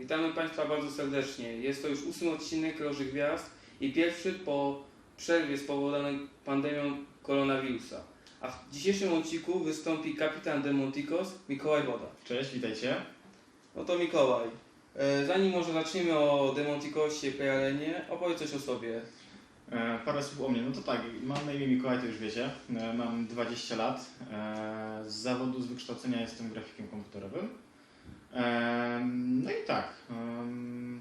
Witamy Państwa bardzo serdecznie. Jest to już ósmy odcinek Loży Gwiazd i pierwszy po przerwie spowodowanej pandemią koronawirusa. A w dzisiejszym odcinku wystąpi kapitan Demontikos Mikołaj Woda. Cześć, witajcie. No to Mikołaj, e, zanim może zaczniemy o Demontikosie Pejalenie, opowiedz coś o sobie. E, parę słów o mnie. No to tak, mam na imię Mikołaj, to już wiecie. E, mam 20 lat. Z zawodu, z wykształcenia jestem grafikiem komputerowym. No i tak. em,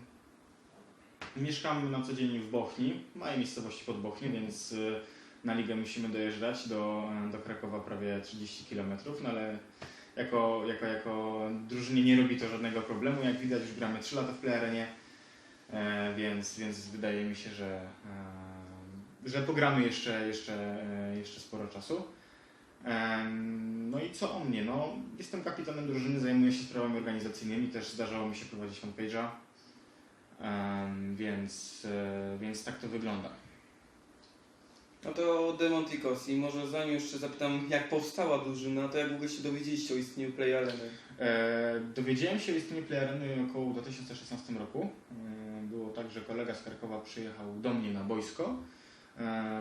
mieszkam na co dzień w Bochni, małej miejscowości pod Bochni, więc e, na ligę musimy dojeżdżać do, do Krakowa prawie 30 km, no ale jako, jako, jako drużynie nie robi to żadnego problemu. Jak widać, już gramy 3 lata w playarenie. E, więc, więc wydaje mi się, że, e, że pogramy jeszcze, jeszcze, e, jeszcze sporo czasu. No i co o mnie? No, jestem kapitanem drużyny, zajmuję się sprawami organizacyjnymi, też zdarzało mi się prowadzić fanpage'a, więc, e, więc tak to wygląda. No to Demontikos i może zanim jeszcze zapytam jak powstała drużyna, to jak ogóle się dowiedzieliście o istnieniu Playareny? E, dowiedziałem się o istnieniu Playareny około w 2016 roku. E, było tak, że kolega z Krakowa przyjechał do mnie na boisko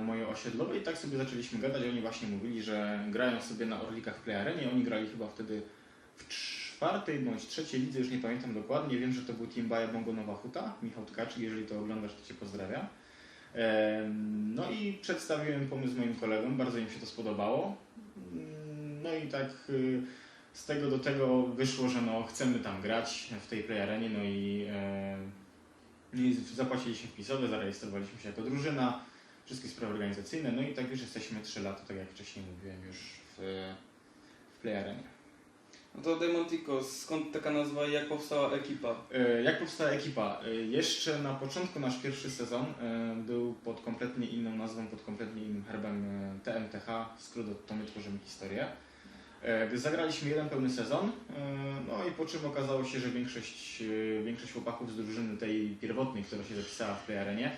moje osiedlowe i tak sobie zaczęliśmy gadać. Oni właśnie mówili, że grają sobie na Orlikach w Playarenie. Oni grali chyba wtedy w czwartej bądź trzeciej lidze, już nie pamiętam dokładnie. Wiem, że to był Team Baja Bongo Nowa Huta. Michał Tkaczyk, jeżeli to oglądasz, to Cię pozdrawiam. E, No i przedstawiłem pomysł moim kolegom, bardzo im się to spodobało. Mm, No i tak y, z tego do tego wyszło, że no chcemy tam grać w tej playarenie, no i, e, no i zapłaciliśmy wpisowe, zarejestrowaliśmy się jako drużyna, wszystkie sprawy organizacyjne, no i tak już jesteśmy 3 lata, tak jak wcześniej mówiłem, już w, w playarenie. No to Demontikos, skąd taka nazwa i jak powstała ekipa? E, Jak powstała ekipa? E, Jeszcze na początku nasz pierwszy sezon e, był pod kompletnie inną nazwą, pod kompletnie innym herbem TMTH, skrót od To My Tworzymy Historię. Zagraliśmy jeden pełny sezon, no i po czym okazało się, że większość, większość chłopaków z drużyny tej pierwotnej, która się zapisała w tej arenie,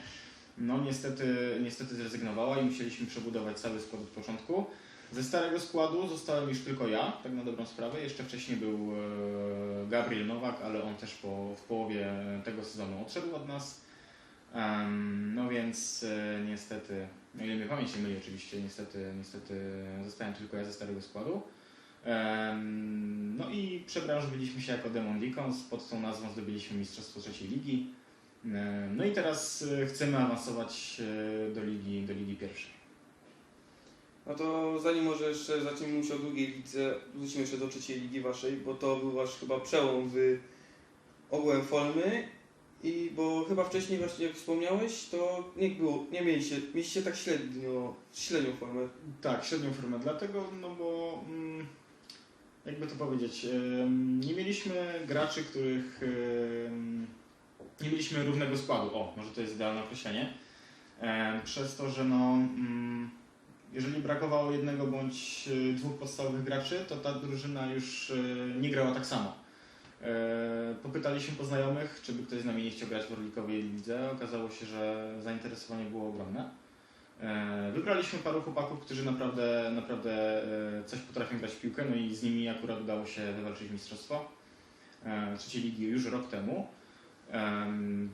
no niestety, niestety zrezygnowała i musieliśmy przebudować cały skład od początku. Ze starego składu zostałem już tylko ja, tak na dobrą sprawę. Jeszcze wcześniej był e, Gabriel Nowak, ale on też po, w połowie tego sezonu odszedł od nas. No więc e, niestety, no ile mnie pamięć nie myli oczywiście, niestety, niestety zostałem tylko ja ze starego składu. No i przebranżowiliśmy się jako Demon Deacons, pod tą nazwą zdobyliśmy Mistrzostwo Trzeciej Ligi. Em, No i teraz e, chcemy awansować e, do ligi, do ligi pierwszej. No to zanim może jeszcze zaczniemy mówić o drugiej lidze, wrócimy jeszcze do trzeciej ligi waszej, bo to był wasz chyba przełom w ogółem formy i bo chyba wcześniej właśnie jak wspomniałeś, to nie było, nie mieliście, mieliście tak średnio, średnią formę. Tak, średnią formę, dlatego, no bo mm, jakby to powiedzieć, nie mieliśmy graczy, których nie mieliśmy równego składu. O, może to jest idealne określenie. Przez to, że no, mm, jeżeli brakowało jednego bądź y, dwóch podstawowych graczy, to ta drużyna już y, nie grała tak samo. E, Popytaliśmy po znajomych, czy by ktoś z nami nie chciał grać w Orlikowej lidze. Okazało się, że zainteresowanie było ogromne. E, Wybraliśmy paru chłopaków, którzy naprawdę, naprawdę e, coś potrafią grać w piłkę, no i z nimi akurat udało się wywalczyć mistrzostwo trzeciej ligi już rok temu.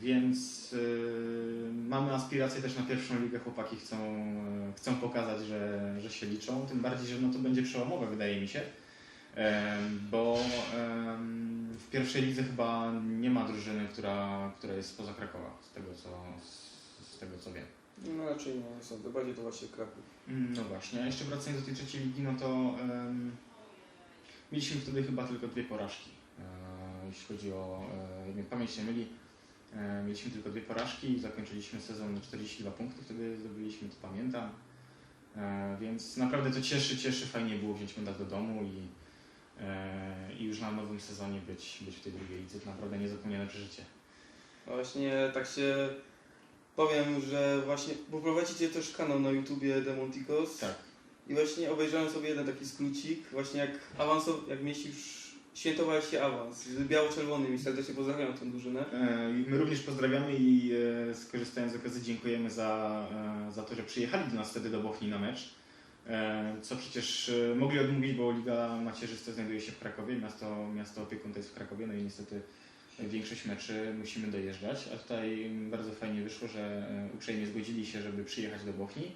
Więc y, mamy aspiracje też na pierwszą ligę. Chłopaki chcą, e, chcą pokazać, że, że się liczą. Tym bardziej, że no to będzie przełomowe, wydaje mi się. Bo w pierwszej lidze chyba nie ma drużyny, która, która jest spoza Krakowa, z tego co, z, tego co wiem. No raczej nie są, to bardziej to właśnie Kraków. Mm, No właśnie, a jeszcze wracając do tej trzeciej ligi, no to em, mieliśmy wtedy chyba tylko dwie porażki. Jeśli chodzi o, e, jak pamięć nie myli, e, mieliśmy tylko dwie porażki zakończyliśmy sezon na 42 punkty, wtedy zdobyliśmy, to pamiętam. E, więc naprawdę to cieszy, cieszy, fajnie było wziąć medal do domu i, i już na nowym sezonie być, być w tej drugiej lidze. To naprawdę niezapomniane przeżycie. Właśnie tak się powiem, że właśnie, bo prowadzicie też kanał na YouTubie Demontikos. Tak. I właśnie obejrzałem sobie jeden taki skrócik, właśnie jak awansow, jak mieścisz, świętowałeś się awans z biało-czerwonymi, serdecznie pozdrawiam tę drużynę. E, i My również pozdrawiamy i e, skorzystając z okazji dziękujemy za, e, za to, że przyjechali do nas wtedy do Bochni na mecz. E, Co przecież e, mogli odmówić, bo Liga Macierzysta znajduje się w Krakowie, miasto, miasto opiekun to jest w Krakowie, no i niestety większość meczy musimy dojeżdżać, a tutaj bardzo fajnie wyszło, że e, uprzejmie zgodzili się, żeby przyjechać do Bochni.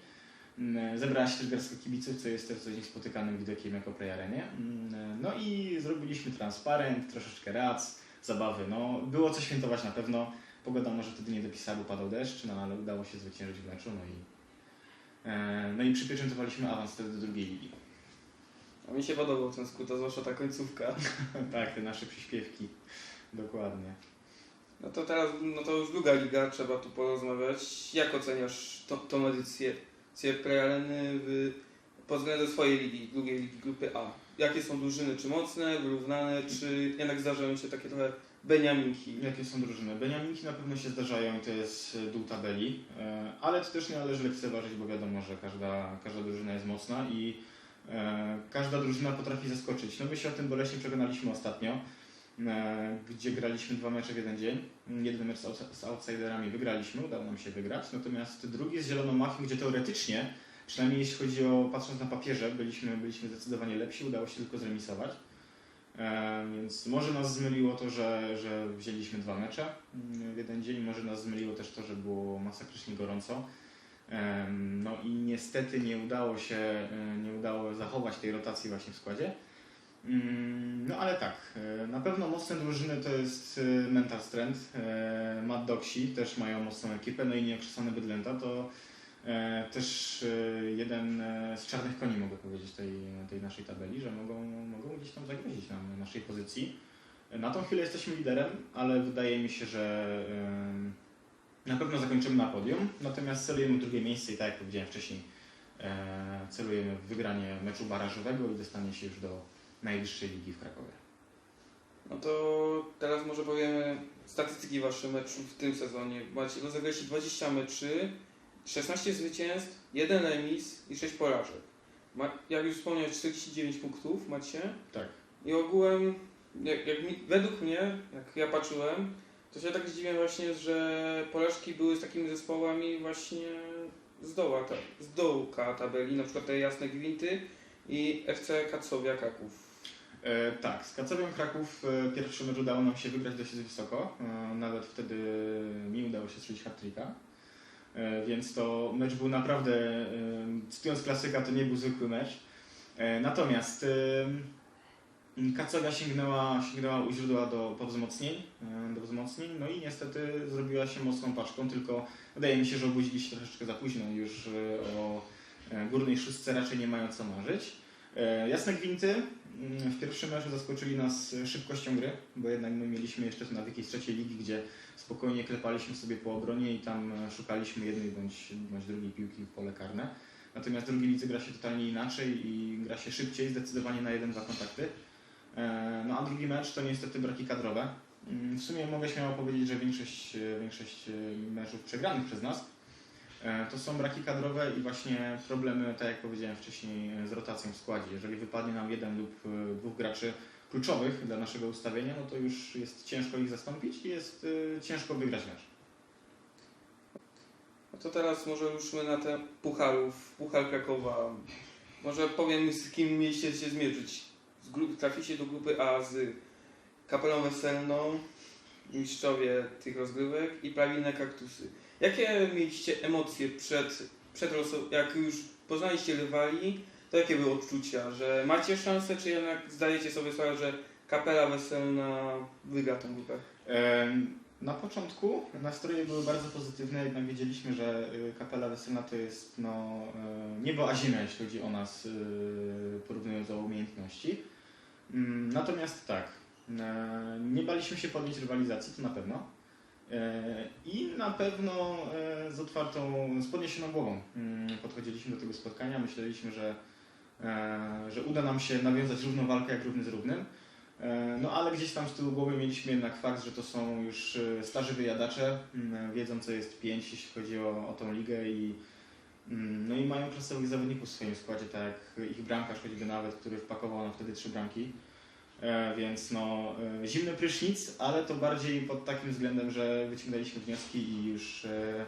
Mm, Zebrała się też garstka kibiców, co jest też coś niespotykanym widokiem jako Play Arenie. Mm, No i zrobiliśmy transparent, troszeczkę rac, zabawy. No, było co świętować na pewno. Pogoda może wtedy nie dopisała, bo padał deszcz, no ale udało się zwyciężyć w meczu. No i, e, no i przypieczętowaliśmy awans wtedy do drugiej ligi. A mi się podobał ten skuta, zwłaszcza ta końcówka. tak, te nasze przyśpiewki. Dokładnie. No to teraz, no to już druga liga, trzeba tu porozmawiać. Jak oceniasz to, tą edycję edycję Preareny w, pod względem swojej ligi, drugiej ligi grupy A? Jakie są drużyny, czy mocne, wyrównane, czy jednak zdarzają się takie trochę beniaminki? Jakie są drużyny? Beniaminki na pewno się zdarzają to jest dół tabeli, e, ale to też nie należy lekceważyć, bo wiadomo, że każda, każda drużyna jest mocna i e, każda drużyna potrafi zaskoczyć. No my się o tym boleśnie przekonaliśmy ostatnio, gdzie graliśmy dwa mecze w jeden dzień. Jeden mecz z outs- z outsiderami wygraliśmy, udało nam się wygrać, natomiast drugi z Zieloną Mafią, gdzie teoretycznie, przynajmniej jeśli chodzi o, patrząc na papierze, byliśmy, byliśmy zdecydowanie lepsi, udało się tylko zremisować. E, więc może nas zmyliło to, że, że wzięliśmy dwa mecze mm, w jeden dzień, może nas zmyliło też to, że było masakrycznie gorąco. No i niestety nie udało się, e, nie udało zachować tej rotacji właśnie w składzie. Mm, No ale tak, e, na pewno mocne drużyny to jest e, Mental Strength, e, Mad Dogsi też mają mocną ekipę, no i nieokrzesany Bydlęta to też jeden z czarnych koni mogę powiedzieć tej, tej naszej tabeli, że mogą, mogą gdzieś tam zagrozić nam naszej pozycji. Na tą chwilę jesteśmy liderem, ale wydaje mi się, że na pewno zakończymy na podium, natomiast celujemy drugie miejsce i tak jak powiedziałem wcześniej, celujemy w wygranie meczu barażowego i dostanie się już do najwyższej ligi w Krakowie. No to teraz może powiemy statystyki waszych meczów w tym sezonie. Macie rozegraliście 20 meczy, 16 zwycięstw, 1 remis i 6 porażek. Ma, jak już wspomniałem, 49 punktów macie. Tak. I ogółem, jak, jak mi, według mnie, jak ja patrzyłem, to się tak zdziwiłem właśnie, że porażki były z takimi zespołami właśnie z, doła, ta, z dołka tabeli, na przykład te Jasne Gwinty i FC Kacowia Kraków. E, tak, z Kacowiem Kraków e, pierwszy mecz udało nam się wygrać dosyć wysoko. E, nawet wtedy mi udało się strzelić. E, więc to mecz był naprawdę, cytując klasyka, to nie był zwykły mecz. Natomiast Kacowia sięgnęła, sięgnęła u źródła do, po wzmocnień, do wzmocnień, no i niestety zrobiła się mocną paczką, tylko wydaje mi się, że obudzili się troszeczkę za późno już o górnej szóstce raczej nie mają co marzyć. Jasne Gwinty w pierwszym meczu zaskoczyli nas szybkością gry, bo jednak my mieliśmy jeszcze nawyki z trzeciej ligi, gdzie spokojnie klepaliśmy sobie po obronie i tam e, szukaliśmy jednej bądź, bądź drugiej piłki w pole karne. Natomiast w drugiej lidze gra się totalnie inaczej i gra się szybciej, zdecydowanie na jeden, dwa kontakty. E, No a drugi mecz to niestety braki kadrowe. Mm, W sumie mogę śmiało powiedzieć, że większość, e, większość e, meczów przegranych przez nas e, to są braki kadrowe i właśnie problemy, tak jak powiedziałem wcześniej, e, z rotacją w składzie. Jeżeli wypadnie nam jeden lub e, dwóch graczy kluczowych dla naszego ustawienia, no to już jest ciężko ich zastąpić i jest e, ciężko wygrać mecz. No to teraz może ruszmy na te pucharów, puchar Krakowa. Może powiem z kim mieliście się zmierzyć. Z gru- traficie do grupy A z Kapelą Weselną, mistrzowie tych rozgrywek i Prawilne Kaktusy. Jakie mieliście emocje przed, przed jak już poznaliście rywali, to jakie były odczucia, że macie szansę, czy jednak zdajecie sobie sprawę, że Kapela Weselna wygra tą grupę? Na początku nastroje były bardzo pozytywne, jednak wiedzieliśmy, że y, kapela weselna to jest no, y, niebo a ziemia, jeśli chodzi o nas, y, porównując do umiejętności. Mm, Natomiast tak, nie baliśmy się podnieść rywalizacji, to na pewno. E, I na pewno e, z otwartą, z podniesioną głową mm, podchodziliśmy do tego spotkania. Myśleliśmy, że, e, że uda nam się nawiązać równą walkę jak równy z równym. No ale gdzieś tam z tyłu głowy mieliśmy jednak fakt, że to są już starzy wyjadacze, mm, wiedzą co jest pięć, jeśli chodzi o, o tą ligę i, mm, no i mają klasowych zawodników w swoim składzie, tak jak ich bramkarz choćby nawet, który wpakował nam wtedy trzy bramki. E, Więc no, e, zimny prysznic, ale to bardziej pod takim względem, że wyciągnęliśmy wnioski i już e,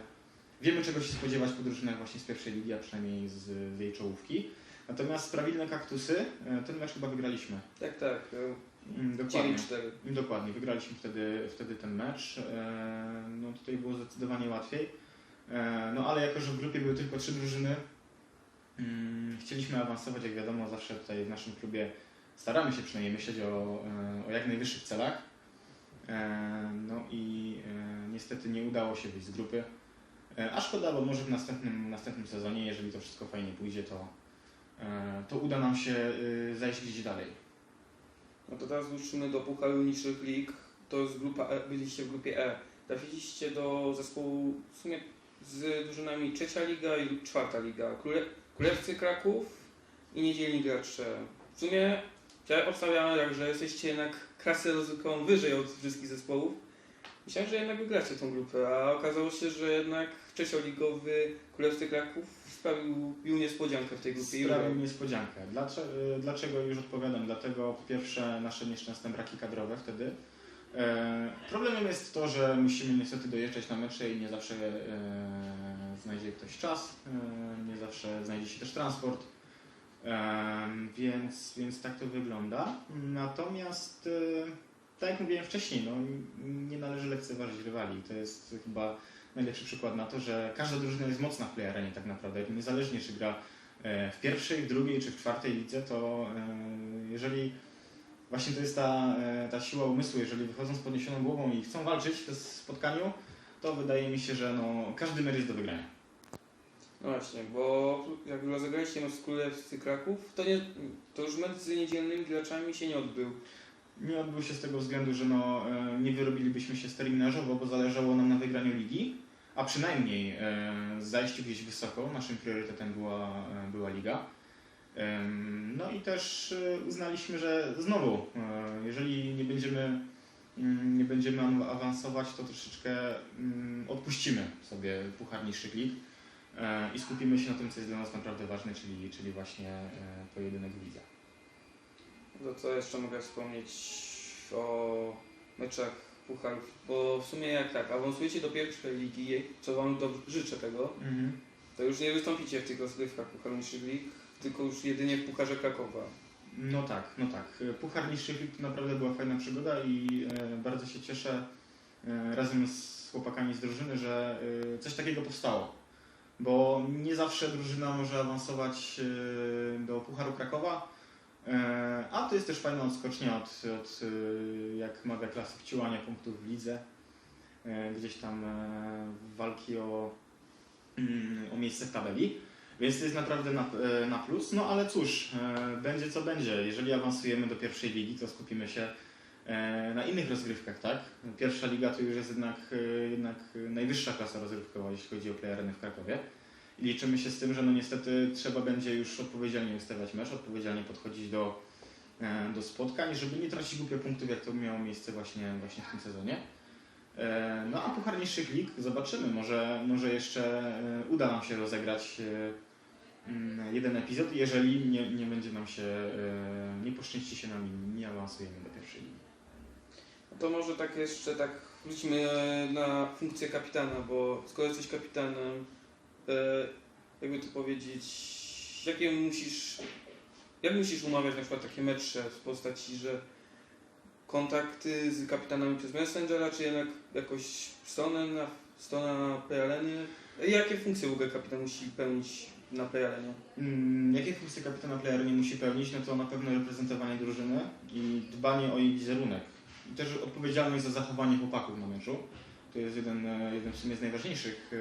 wiemy czego się spodziewać po drużynach właśnie z pierwszej ligi, a przynajmniej z, z jej czołówki. Natomiast prawilne kaktusy, ten mecz chyba wygraliśmy. Tak, tak. Mm, Dokładnie. 9-4. Dokładnie, wygraliśmy wtedy, wtedy ten mecz. No tutaj było zdecydowanie łatwiej. No ale jako, że w grupie były tylko trzy drużyny, mm, chcieliśmy awansować, jak wiadomo, zawsze tutaj w naszym klubie staramy się przynajmniej myśleć o, e, o jak najwyższych celach. E, No i e, niestety nie udało się wyjść z grupy. A szkoda, bo może w następnym, następnym sezonie, jeżeli to wszystko fajnie pójdzie, to, to uda nam się zajść gdzieś dalej. No to teraz wrócimy do Pucharu Niższych Lig. To jest grupa E, byliście w grupie E. Trafiliście do zespołu w sumie z drużynami trzecia liga i czwarta liga. Króle, Królewcy Kraków i Niedzielni Gracze. W sumie ja obstawiałem, jak, że jesteście jednak klasę rozrywkową wyżej od wszystkich zespołów. Myślałem, że jednak wygracie tą grupę, a okazało się, że jednak trzecioligowy Królewcy Kraków sprawił bił niespodziankę w tej grupie. Sprawił niespodziankę. Dlaczego, dlaczego już odpowiadam? Dlatego pierwsze nasze nieszczęsne braki kadrowe wtedy. E, problemem jest to, że musimy niestety dojeżdżać na mecze i nie zawsze e, znajdzie ktoś czas, e, nie zawsze znajdzie się też transport. Więc, więc tak to wygląda. Natomiast, e, tak jak mówiłem wcześniej, no, nie należy lekceważyć rywali. To jest chyba najlepszy przykład na to, że każda drużyna jest mocna w playarenie tak naprawdę. Niezależnie czy gra e, w pierwszej, w drugiej czy w czwartej lidze, to e, jeżeli właśnie to jest ta, ta siła umysłu, jeżeli wychodzą z podniesioną głową i chcą walczyć w spotkaniu, to wydaje mi się, że no, każdy mecz jest do wygrania. No właśnie, bo jak rozegraliście mecz z Królewscy Kraków, to, nie, to już mecz z niedzielnymi graczami się nie odbył. Nie odbył się z tego względu, że no, e, nie wyrobilibyśmy się terminarzowo, bo zależało nam na wygraniu ligi, a przynajmniej e, zajściu gdzieś wysoko. Naszym priorytetem była, e, była liga. Em, No i też e, uznaliśmy, że znowu, e, jeżeli nie będziemy, mm, nie będziemy awansować, to troszeczkę mm, odpuścimy sobie puchar niższych lig e, i skupimy się na tym, co jest dla nas naprawdę ważne, czyli, czyli właśnie e, pojedynek w lidze. To co jeszcze mogę wspomnieć o meczach pucharów, bo w sumie jak tak, awansujecie do pierwszej ligi, co wam do, życzę tego, to już nie wystąpicie w tych rozgrywkach Pucharu Niższych Lig, tylko już jedynie w Pucharze Krakowa. No tak, no tak. Puchar niższych lig to naprawdę była fajna przygoda i e, bardzo się cieszę e, razem z chłopakami z drużyny, że e, coś takiego powstało. Bo nie zawsze drużyna może awansować e, do Pucharu Krakowa, e, a to jest też fajna odskocznia od, od e, jak mawia klasyk, ciłania punktów w lidze. Gdzieś tam walki o, mm, o miejsce w tabeli. Więc to jest naprawdę na, na plus. No ale cóż, będzie co będzie. Jeżeli awansujemy do pierwszej ligi, to skupimy się na innych rozgrywkach, tak? Pierwsza liga to już jest jednak, e, jednak najwyższa klasa rozgrywkowa, jeśli chodzi o playareny w Krakowie. I liczymy się z tym, że no niestety trzeba będzie już odpowiedzialnie ustawiać mecz, odpowiedzialnie podchodzić do, e, do spotkań, żeby nie tracić głupio punktów, jak to miało miejsce właśnie, właśnie w tym sezonie. E, No a Puchar Niższych Lig zobaczymy, może, może jeszcze e, uda nam się rozegrać e, mm, jeden epizod, jeżeli nie, nie będzie nam się, e, nie poszczęści się nam i nie awansujemy do pierwszej ligi. To może tak jeszcze tak wróćmy e, na funkcję kapitana, bo skoro jesteś kapitanem, e, jakby to powiedzieć, jakie musisz, jak musisz umawiać na przykład takie mecze w postaci, że kontakty z kapitanami przez Messengera, czy jednak jakoś stronę na, strona na PLN-ie? Jakie funkcje w ogóle kapitan musi pełnić na PLN-ie? Mm, Jakie funkcje kapitana player nie musi pełnić? No to na pewno reprezentowanie drużyny i dbanie o jej wizerunek. Też odpowiedzialność za zachowanie chłopaków na meczu. To jest jeden, e, jeden w sumie z najważniejszych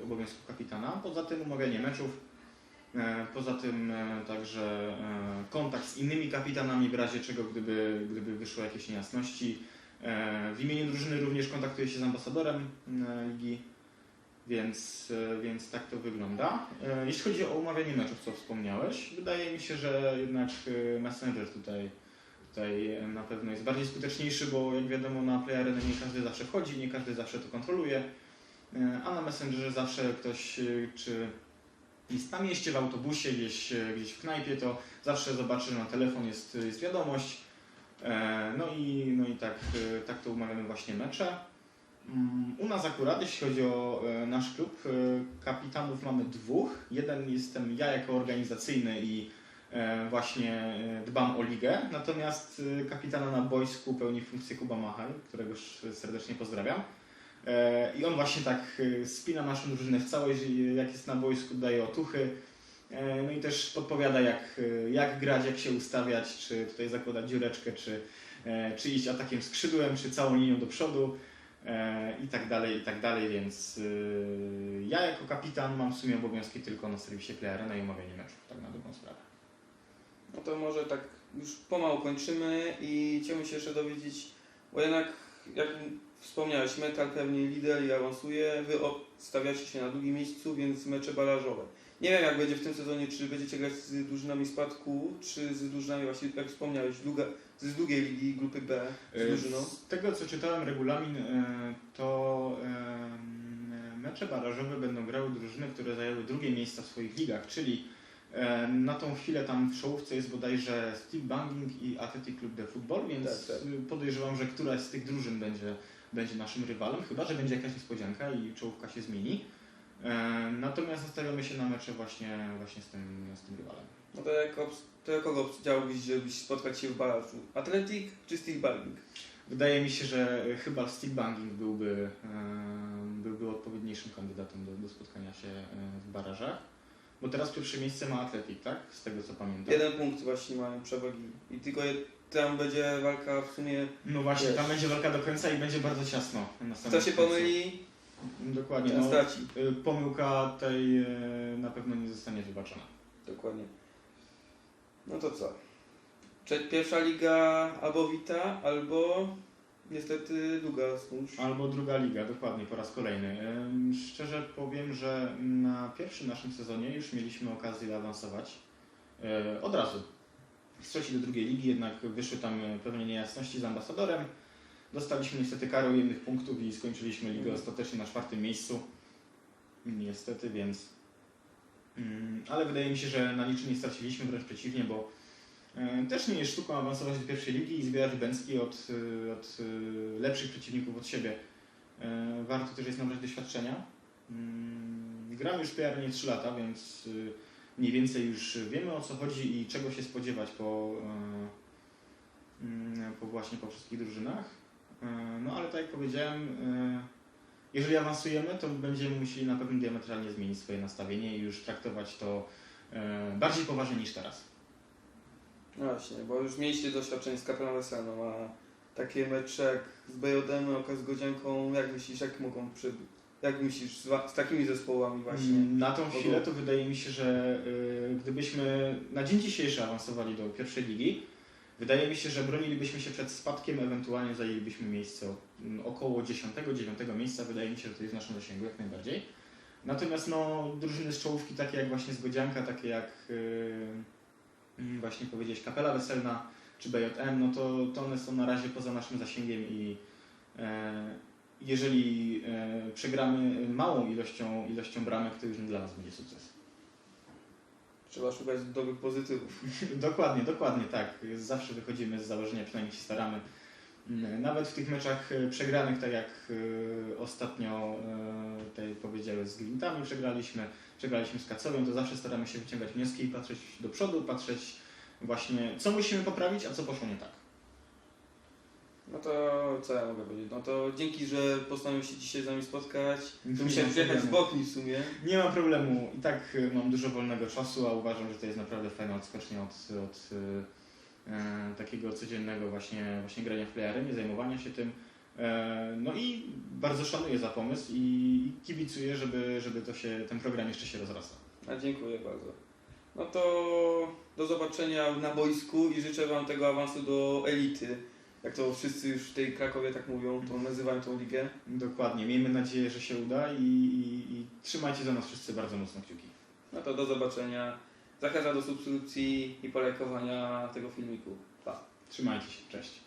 e, obowiązków kapitana. Poza tym umawianie meczów, e, poza tym także kontakt z innymi kapitanami w razie czego, gdyby, gdyby wyszły jakieś niejasności. W imieniu drużyny również kontaktuję się z ambasadorem ligi. Więc, więc tak to wygląda. Jeśli chodzi o umawianie meczów, co wspomniałeś, wydaje mi się, że jednak Messenger tutaj, tutaj na pewno jest bardziej skuteczniejszy, bo jak wiadomo na Play nie każdy zawsze wchodzi, nie każdy zawsze to kontroluje, E, a na Messengerze zawsze ktoś, e, czy jest na mieście, w autobusie, gdzieś, e, gdzieś w knajpie, to zawsze zobaczy, że na telefon jest, jest wiadomość. No i, no i tak, tak to umawiamy właśnie mecze. Mm, U nas akurat, jeśli chodzi o nasz klub, kapitanów mamy dwóch. Jeden jestem ja jako organizacyjny i właśnie e, dbam o ligę, natomiast e, kapitana na boisku pełni funkcję Kuba Machaj, którego serdecznie pozdrawiam. E, I on właśnie tak e, spina naszą drużynę w e, jak jest na boisku, daje otuchy. E, No i też podpowiada, jak, e, jak grać, jak się ustawiać, czy tutaj zakładać dziureczkę, czy, e, czy iść atakiem skrzydłem, czy całą linią do przodu e, i tak dalej, i tak dalej, więc e, ja jako kapitan mam w sumie obowiązki tylko na serwisie Play Arena i omawianie meczów, tak na dobrą sprawę. No to może tak już pomału kończymy i chciałbym się jeszcze dowiedzieć, bo jednak jak wspomniałeś, metal pewnie lider i awansuje, wy stawiacie się na drugim miejscu, więc mecze barażowe. Nie wiem jak będzie w tym sezonie, czy będziecie grać z drużynami spadku, czy z drużynami właśnie, jak wspomniałeś, druga, z drugiej ligi, grupy B, z E, drużyną. Z tego co czytałem regulamin, e, to mecze barażowe będą grały drużyny, które zajęły drugie miejsca w swoich ligach, czyli na tą chwilę tam w czołówce jest bodajże Steve Banging i Athletic Club de Football, więc Tak, tak. e, podejrzewam, że któraś z tych drużyn będzie, będzie naszym rywalem, chyba że będzie jakaś niespodzianka i czołówka się zmieni. E, Natomiast nastawiamy się na mecze właśnie, właśnie z, tym, z tym rywalem. No to, jak to jakogo chciałbyś, żebyś spotkać się w barażu? Atletik czy Steel Banging? Wydaje mi się, że chyba stick banging byłby, e, byłby odpowiedniejszym kandydatem do, do spotkania się e, w barażach. Bo teraz pierwsze miejsce ma Atletik, tak? Z tego co pamiętam. Jeden punkt właśnie mają przewagi i tylko je, tam będzie walka w sumie, No właśnie, Wiesz. tam będzie walka do końca i będzie bardzo ciasno. Kto się pomyli, Dokładnie. No, straci. y, pomyłka tej e, na pewno nie zostanie wybaczona. Dokładnie. No to co? Pierwsza liga albo Wita, albo niestety druga snóż. Albo druga liga, dokładnie, po raz kolejny. Szczerze powiem, że na pierwszym naszym sezonie już mieliśmy okazję awansować e, od razu. Z trzeciej do drugiej ligi, jednak wyszły tam e, pewne niejasności z ambasadorem. Dostaliśmy niestety karę ujemnych punktów i skończyliśmy ligę Mhm. ostatecznie na czwartym miejscu. Niestety, więc. Mm, Ale wydaje mi się, że na niczym nie straciliśmy, wręcz przeciwnie, bo też nie jest sztuką awansować do pierwszej ligi i zbierać bęcki od, e, od e, lepszych przeciwników od siebie. E, Warto też jest nabrać doświadczenia. Mm, Gram już w PR nie 3 lata, więc e, mniej więcej już wiemy o co chodzi i czego się spodziewać po, e, mm, po właśnie po wszystkich drużynach. E, No ale tak jak powiedziałem, e, jeżeli awansujemy, to będziemy musieli na pewno diametralnie zmienić swoje nastawienie i już traktować to e, bardziej poważnie niż teraz. No właśnie, bo już mieliście doświadczenie z Kaplanem Weselną, a takie mecze jak z BJM, Oka z Godzianką, jak myślisz, jak mogą przebyć? Jak myślisz z, z takimi zespołami właśnie? Mm, Na tą chwilę to wydaje mi się, że y, gdybyśmy na dzień dzisiejszy awansowali do pierwszej ligi, wydaje mi się, że bronilibyśmy się przed spadkiem, ewentualnie zajęlibyśmy miejsce o- m, około 10-9 miejsca. Wydaje mi się, że to jest w naszym zasięgu jak najbardziej. Natomiast no, drużyny z czołówki, takie jak właśnie Zgodzianka, takie jak y, mm, właśnie powiedzieć Kapela Weselna czy BJM, no to, to one są na razie poza naszym zasięgiem i e, jeżeli e, przegramy małą ilością, ilością bramek, to już nie dla nas będzie sukces. Trzeba szukać dobrych pozytywów. dokładnie, dokładnie tak. Zawsze wychodzimy z założenia, przynajmniej się staramy. Nawet w tych meczach e, przegranych, tak jak e, ostatnio e, tutaj powiedziałem, z Gwintami przegraliśmy, przegraliśmy z Kacowią, to zawsze staramy się wyciągać wnioski i patrzeć do przodu, patrzeć właśnie, co musimy poprawić, a co poszło nie tak. No to co ja mogę powiedzieć? No to dzięki, że postanowił się dzisiaj z nami spotkać. Tu musiałem przyjechać z. Bokni w sumie. Nie ma problemu. I tak y, mam dużo wolnego czasu, a uważam, że to jest naprawdę fajna odskocznia od, od e, takiego codziennego właśnie, właśnie grania w playerem, nie zajmowania się tym. E, no i bardzo szanuję za pomysł i, i kibicuję, żeby, żeby to się, ten program jeszcze się rozrastał. A dziękuję bardzo. No to do zobaczenia na boisku i życzę Wam tego awansu do elity. Jak to wszyscy już w tej Krakowie tak mówią, to nazywają tą ligę. Dokładnie. Miejmy nadzieję, że się uda i, i, i trzymajcie za nas wszyscy bardzo mocno kciuki. No to do zobaczenia. Zachęcam do subskrypcji i polajkowania tego filmiku. Pa. Trzymajcie się. Cześć.